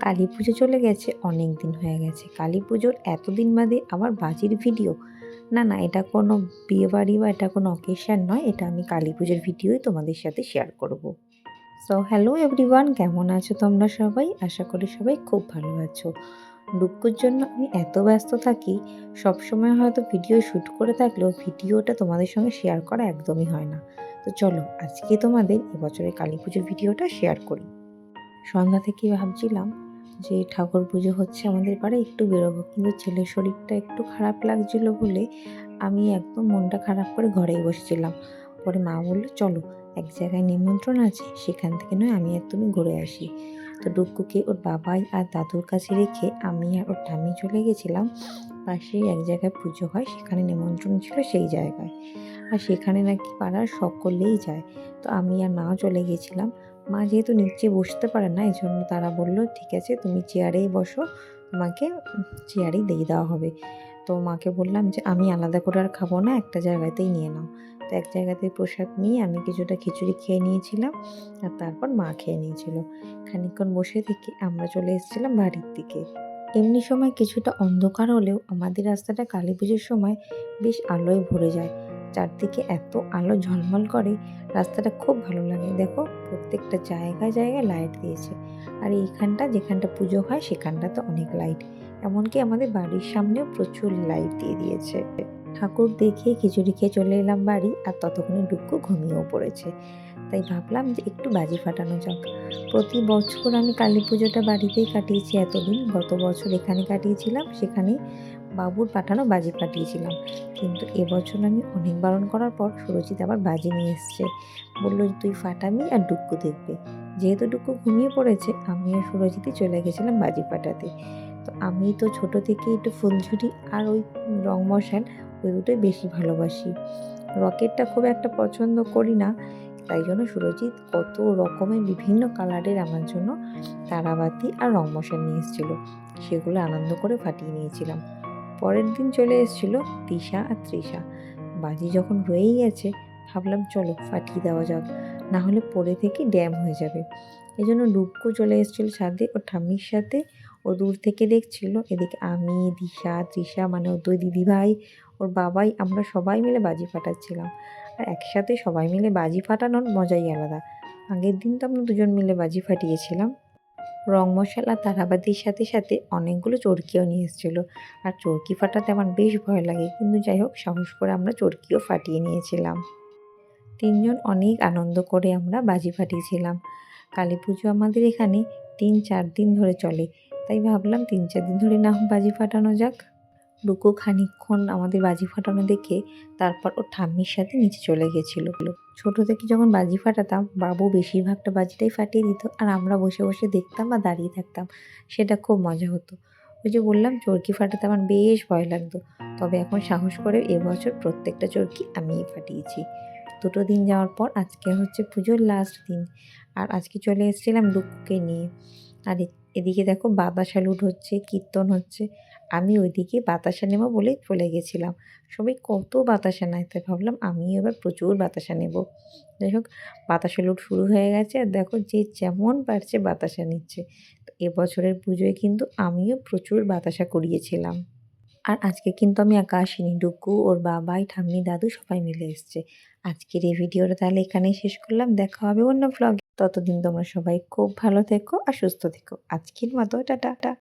কালী পুজো চলে গেছে, অনেক দিন হয়ে গেছে। কালী পুজোর এতদিন বাদে আবার বাজির ভিডিও না না, এটা কোনো বিয়েবাড়ি বা এটা কোনো অকেশান নয়, এটা আমি কালী পুজোর ভিডিওই তোমাদের সাথে শেয়ার করব। সো হ্যালো এভরিওয়ান কেমন আছো তোমরা সবাই? আশা করি সবাই খুব ভালো আছো। ডুক্কুর জন্য আমি এত ব্যস্ত থাকি, সবসময় হয়তো ভিডিও শ্যুট করে থাকলেও ভিডিওটা তোমাদের সঙ্গে শেয়ার করা একদমই হয় না। তো চলো, আজকে তোমাদের এবছরের কালী পুজোর ভিডিওটা শেয়ার করি। সন্ধ্যা থেকে ভাবছিলাম যে ঠাকুর পুজো হচ্ছে আমাদের পাড়ে একটু বেরোবো, কিন্তু ছেলের শরীরটা একটু খারাপ লাগছিল বলে আমি একদম মনটা খারাপ করে ঘরেই বসেছিলাম। পরে মা বলল, চলো, এক জায়গায় নিমন্ত্রণ আছে, সেখান থেকে নয়, আমি আর তুমি ঘুরে আসি। তো ডুক্কুকে ওর বাবাই আর দাদুর কাছে রেখে আমি আর ওর ঠামি চলে গেছিলাম। পাশেই এক জায়গায় পুজো হয়, সেখানে নিমন্ত্রণ ছিল সেই জায়গায়। আর সেখানে নাকি পাড়ার সকলেই যায়। তো আমি আর মাও চলে গেছিলাম। মা যেহেতু নিচে বসতে পারে না এই জন্য তারা বলল, ঠিক আছে, তুমি চেয়ারেই বসো, তোমাকে চেয়ারেই দিয়ে দেওয়া হবে। তো মাকে বললাম যে, আমি আলাদা করে আর খাব না, একটা জায়গাতেই নিয়ে নাও। তো এক জায়গাতে প্রসাদ নিয়ে আমি কিছুটা খিচুড়ি খেয়ে নিয়েছিলাম, আর তারপর মা খেয়ে নিয়েছিল। খানিকক্ষণ বসে থেকে আমরা চলে এসেছিলাম বাড়ির দিকে। এমনি সময় কিছুটা অন্ধকার হলেও আমাদের রাস্তাটা কালী পুজোর সময় বেশ আলোয় ভরে যায়। চারদিকে এত আলো ঝলমল করে, রাস্তাটা খুব ভালো লাগে। দেখো, প্রত্যেকটা জায়গায় জায়গায় লাইট দিয়েছে। আর এইখানটা যেখানটা পুজো হয় সেখানটা তো অনেক লাইট এমনকি আমাদের বাড়ির সামনেও প্রচুর লাইট দিয়ে দিয়েছে। ঠাকুর দেখে খিচুড়ি খেয়ে চলে এলাম বাড়ি, আর ততক্ষণে ডুক্কু ঘুমিয়েও পড়েছে। তাই ভাবলাম যে একটু বাজি ফাটানো যাক। প্রতি বছর আমি কালী পুজোটা বাড়িতেই কাটিয়েছি, এতদিন গত বছর এখানে কাটিয়েছিলাম, সেখানে বাবুর পাঠানো বাজি ফাটিয়েছিলাম। কিন্তু এবছর আমি অনেক বারণ করার পর সুরজিৎ আবার বাজি নিয়ে এসছে। বলল তুই ফাটাবি আর ডুক্কু দেখবে। যেহেতু ডুক্কু ঘুমিয়ে পড়েছে, আমি আর সুরজিৎই চলে গেছিলাম বাজি ফাটাতে। তো আমি তো ছোট থেকে একটু ফুলঝুরি আর ওই রং মশাল ওই দুটোই বেশি ভালোবাসি। রকেটটা খুব একটা পছন্দ করি না, তাই জন্য সুরজিৎ কত রকমের বিভিন্ন কালারের আমার জন্য তারাবাতি আর রং মশাল নিয়ে এসেছিল। সেগুলো আনন্দ করে ফাটিয়ে নিয়েছিলাম। পরের দিন চলে এসেছিল তৃষা আর তৃষা। বাজি যখন রয়েই গেছে, ভাবলাম চলো ফাটিয়ে দেওয়া যাক, না হলে পরে থেকে ড্যাম হয়ে যাবে। এই জন্য ডুবকু চলে এসেছিল সাথে ওর ঠাম্মির সাথে ও দূর থেকে দেখছিল। এদিকে আমি, দিশা, তৃষা মানে ওর দুই দিদিভাই, ওর বাবাই, আমরা সবাই মিলে বাজি ফাটাচ্ছিলাম। আর একসাথে সবাই মিলে বাজি ফাটানোর মজাই আলাদা। আগের দিন তো আমরা দুজন মিলে বাজি ফাটিয়েছিলাম। রং মশলা তারাবাতির সাথে সাথে অনেকগুলো চরকিও নিয়ে এসেছিল। আর চরকি ফাটাতে আমার বেশ ভয় লাগে, কিন্তু যাই হোক, সাহস করে আমরা চরকিও ফাটিয়ে নিয়েছিলাম। তিনজন অনেক আনন্দ করে আমরা বাজি ফাটিয়েছিলাম। কালী পুজো আমাদের এখানে তিন চার দিন ধরে চলে। তাই ভাবলাম তিন চার দিন ধরে না বাজি ফাটানো যাক। ডুকু খানিকক্ষণ আমাদের বাজি ফাটানো দেখে তারপর ও ঠাম্মির সাথে নিচে চলে গেছিল। ছোট থেকে যখন বাজি ফাটাতাম, বাবু বেশিরভাগটা বাজিটাই ফাটিয়ে দিত আর আমরা বসে বসে দেখতাম বা দাঁড়িয়ে থাকতাম, সেটা খুব মজা হতো। ওই যে বললাম, চরকি ফাটাতে আমার বেশ ভয় লাগতো। তবে এখন সাহস করে এবছর প্রত্যেকটা চরকি আমিই ফাটিয়েছি। দুটো দিন যাওয়ার পর আজকে হচ্ছে পুজোর লাস্ট দিন। আর আজকে চলে এসেছিলাম ডুকুকে নিয়ে। আর এদিকে দেখো বাতাসা লুট হচ্ছে, কীর্তন হচ্ছে। আমি ওইদিকে বাতাসা নেব বলেই চলে গেছিলাম। সবাই কত বাতাসা নেয় তাই ভাবলাম, আমিও এবার প্রচুর বাতাসা নেব। যাই হোক, বাতাসা লুট শুরু হয়ে গেছে আর দেখো যে যেমন পারছে বাতাসা নিচ্ছে। তো এবছরের পুজোয় কিন্তু আমিও প্রচুর বাতাসা করিয়েছিলাম। আর আজকে কিন্তু আমি একা আসিনি, ডুকু, ওর বাবাই, ঠাম্মি, দাদু সবাই মিলে এসছে। আজকের এই ভিডিওটা তাহলে এখানেই শেষ করলাম, দেখা হবে অন্য ব্লগে ততদিন তোমরা সবাই খুব ভালো থেকো আর সুস্থ থেকো। আজকের মতো টাটা।